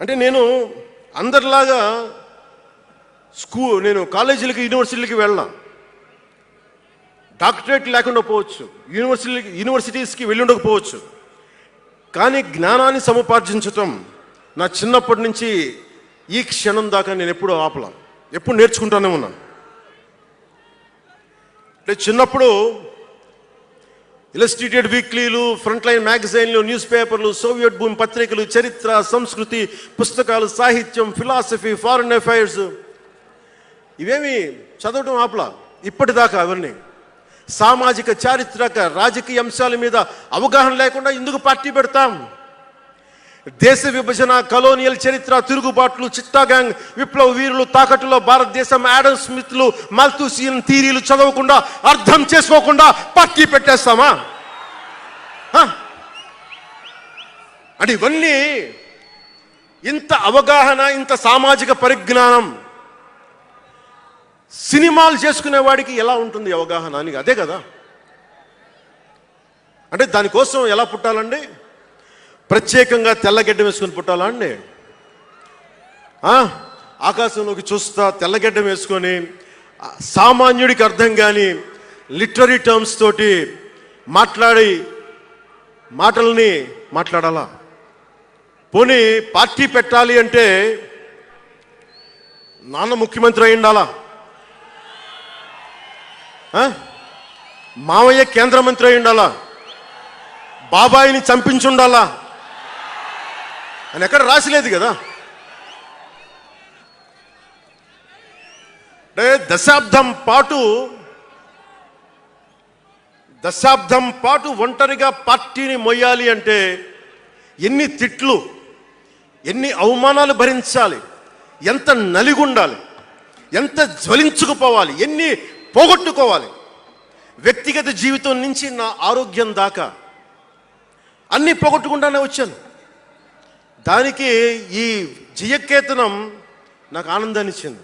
అంటే నేను అందరిలాగా స్కూల్ నేను కాలేజీలకి యూనివర్సిటీలకి వెళ్ళాను? డాక్టరేట్ లేకుండా పోవచ్చు. యూనివర్సిటీ యూనివర్సిటీస్కి వెళ్ళి ఉండకపోవచ్చు కానీ జ్ఞానాన్ని సముపార్జించటం నా చిన్నప్పటి నుంచి ఈ క్షణం దాకా నేను ఎప్పుడూ ఆపలా. ఎప్పుడు నేర్చుకుంటానే ఉన్నాను. అంటే చిన్నప్పుడు ఇలస్ట్రేటెడ్ వీక్లీలు ఫ్రంట్ లైన్ మ్యాగజైన్లు న్యూస్ పేపర్లు సోవియట్ భూమి పత్రికలు చరిత్ర సంస్కృతి పుస్తకాలు సాహిత్యం ఫిలాసఫీ ఫారిన్ అఫైర్స్ ఇవేమి చదవడం ఆపలా? ఇప్పటిదాకా అవన్నీ. సామాజిక చారిత్రక రాజకీయ అంశాల మీద అవగాహన లేకుండా ఎందుకు పార్టీ పెడతాం? దేశ విభజన కలోనియల్ చరిత్ర తిరుగుబాట్లు చిట్టా గ్యాంగ్ విప్లవ వీరులు తాకట్టులో భారతదేశం యాడమ్ స్మిత్లు మాల్తూసియన్ థీరీలు చదవకుండా అర్థం చేసుకోకుండా పార్టీ పెట్టేస్తామా? అంటే ఇవన్నీ ఇంత అవగాహన ఇంత సామాజిక పరిజ్ఞానం సినిమాలు చేసుకునే వాడికి ఎలా ఉంటుంది అవగాహన అని? అదే కదా. అంటే దానికోసం ఎలా పుట్టాలండి? ప్రత్యేకంగా తెల్లగడ్డ వేసుకొని పుట్టాలా అండి? ఆకాశంలోకి చూస్తా తెల్లగడ్డ వేసుకొని సామాన్యుడికి అర్థం కాని లిటరీ టర్మ్స్ తోటి మాట్లాడి మాటల్ని మాట్లాడాలా? పోనీ పార్టీ పెట్టాలి అంటే నాన్న ముఖ్యమంత్రి అయి ఉండాలా? మావయ్య కేంద్ర మంత్రి అయి ఉండాలా? బాబాయిని చంపించుండాలా? అని ఎక్కడ రాసిలేదు కదా. అంటే దశాబ్దం పాటు దశాబ్దం పాటు ఒంటరిగా పార్టీని మొయ్యాలి అంటే ఎన్ని తిట్లు ఎన్ని అవమానాలు భరించాలి ఎంత నలిగుండాలి ఎంత జ్వలించుకుపోవాలి ఎన్ని పోగొట్టుకోవాలి. వ్యక్తిగత జీవితం నుంచి నా ఆరోగ్యం దాకా అన్నీ పోగొట్టుకుంటానే వచ్చాను. దానికి ఈ జయకేతనం నాకు ఆనందాన్ని ఇచ్చింది